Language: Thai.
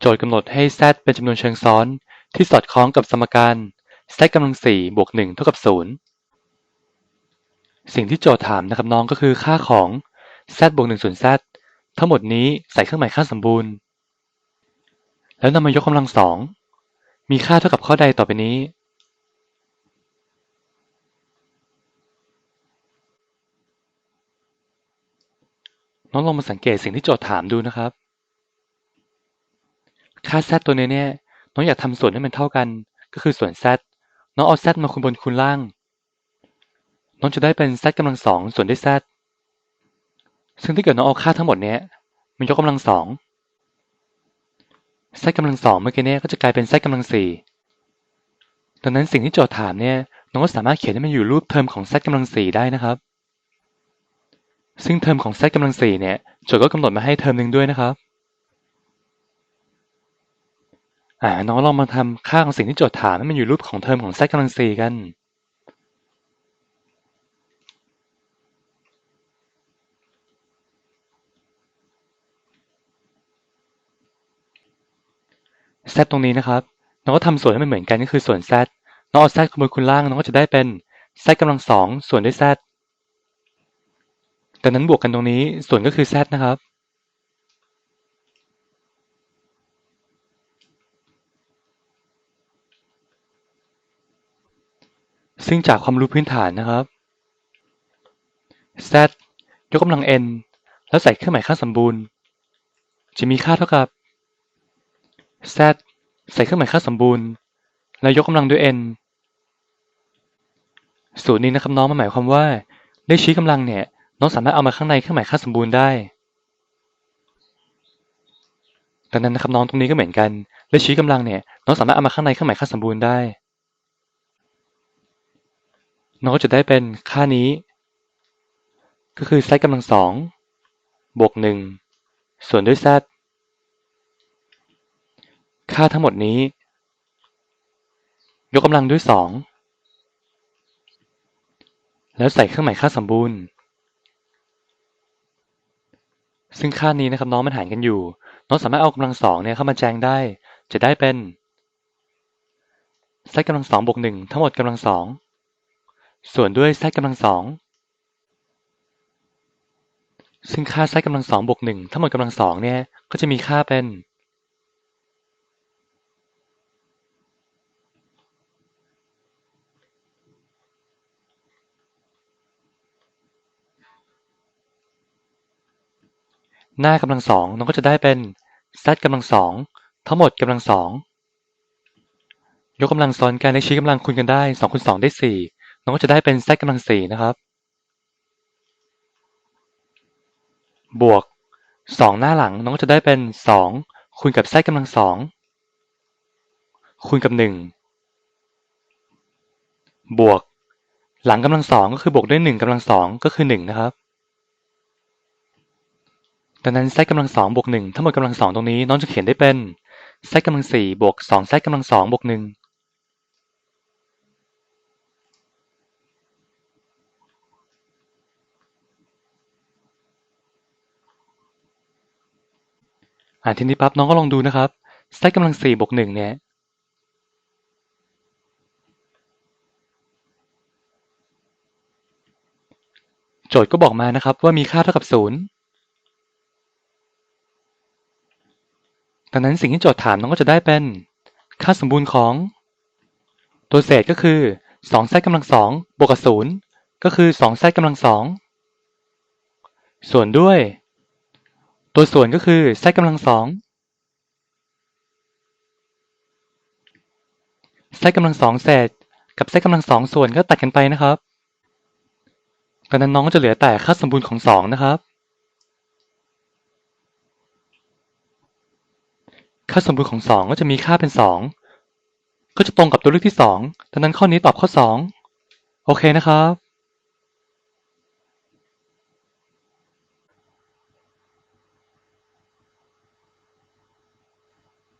โจทย์กำหนดให้ z เป็นจำนวนเชิงซ้อนที่สอดคล้องกับสมการ z กำลังสี่บวกหนึ่งเท่ากับศูนย์สิ่งที่โจทย์ถามนะครับน้องก็คือค่าของ z บวกหนึ่งส่วน z ทั้งหมดนี้ใส่เครื่องหมายค่าสมบูรณ์ แล้วนำมายกกำลังสองมีค่าเท่ากับข้อใดต่อไปนี้ น้องลองมาสังเกตสิ่งที่โจทย์ถามดูนะครับ ค่า z ตัวนี้เนี่ย น้องอยากทำส่วนให้มันเท่ากัน ก็คือส่วน z น้องเอา z มาคูณบนคูณล่าง น้องจะได้เป็น z กำลังสองส่วนด้วย z ซึ่งถ้าเกิดน้องเอาค่าทั้งหมดเนี้ยมันยกกำลังสอง z กำลังสองเมื่อกี้เนี่ยก็จะกลายเป็น z กำลังสี่ดังนั้นสิ่งที่โจทย์ถามเนี่ยน้องก็สามารถเขียนให้มันอยู่รูปเทอมของ z กำลังสี่ได้นะครับ ซึ่งเทอมของ z กำลังสี่เนี่ยโจทย์ก็กำหนดมาให้เทอมหนึ่งด้วยนะครับ อ่า น้องลองมาทำค่าของสิ่งที่โจทย์ถามให้มันอยู่รูปของเทอมของ z กำลังสี่กัน z ตรงนี้นะครับน้องก็ทำส่วนให้มันเหมือนกันก็คือส่วน z น้องเอา z คูณบนคูณล่างน้องก็จะได้เป็น z กำลังสองส่วนด้วย z ดังนั้นบวกกันตรงนี้ส่วนก็คือ z นะครับ ซึ่งจากความรู้พื้นฐานนะครับ z ยกกำลัง n แล้วใส่เครื่องหมายค่าสมบูรณ์ จะมีค่าเท่ากับ z ใส่เครื่องหมายค่าสมบูรณ์ แล้วยกกำลังด้วย n สูตรนี้นะครับน้องมันหมายความว่าเลขชี้กำลังเนี่ยน้องสามารถเอามาข้างในเครื่องหมายค่าสมบูรณ์ได้ดังนั้นนะครับน้องตรงนี้ก็เหมือนกันเลขชี้กำลังเนี่ยน้องสามารถเอามาข้างในเครื่องหมายค่าสมบูรณ์ได้ น้องก็จะได้เป็นค่านี้ ก็คือ z กำลังสองบวกหนึ่งส่วนด้วย z ค่าทั้งหมดนี้ ยกกำลังด้วยสองแล้วใส่เครื่องหมายค่าสมบูรณ์ ซึ่งค่านี้นะครับน้องมันหารกันอยู่ น้องสามารถเอากำลังสองเนี่ยเข้ามาแจงได้ จะได้เป็น z กำลังสองบวกหนึ่งทั้งหมดกำลังสอง ส่วนด้วย z กำลังสอง ซึ่งค่า z กำลังสองบวกหนึ่งทั้งหมดกำลังสองเนี่ย ก็จะมีค่าเป็นหน้ากำลังสองน้องก็จะได้เป็น z กำลังสองทั้งหมดกำลังสองยกกำลังซ้อนกันและชี้กำลังคูณกันได้สองคูณสองได้สี่ น้องก็จะได้เป็น z กำลังสี่นะครับ บวกสองหน้าหลัง น้องก็จะได้เป็นสองคูณกับ z กำลังสองคูณกับหนึ่งบวกหลังกำลังสองก็คือบวกด้วยหนึ่งกำลังสองก็คือหนึ่งนะครับ ดังนั้น z กำลังสองบวกหนึ่งทั้งหมดกำลังสองตรงนี้ น้องจะเขียนได้เป็น z กำลังสี่บวกสอง z กำลังสองบวกหนึ่ง อ่าทีนี้ปั๊บน้องก็ลองดูนะครับ z กำลังสี่บวกหนึ่งเนี่ยโจทย์ก็บอกมานะครับว่ามีค่าเท่ากับศูนย์ดังนั้นสิ่งที่โจทย์ถามน้องก็จะได้เป็นค่าสมบูรณ์ของ ตัวเศษก็คือ2 z กำลังสองบวกกับศูนย์ก็คือ2 z กำลังสองส่วนด้วย ตัวส่วนก็คือ z กำลังสอง z กำลังสองเศษกับ z กำลังสองส่วนก็ตัดกันไปนะครับดังนั้นน้องก็จะเหลือแต่ค่าสมบูรณ์ของสองนะครับ ค่าสมบูรณ์ของสองก็จะมีค่าเป็นสองก็จะตรงกับตัวเลือกที่สองดังนั้นข้อนี้ตอบข้อสองโอเคนะครับ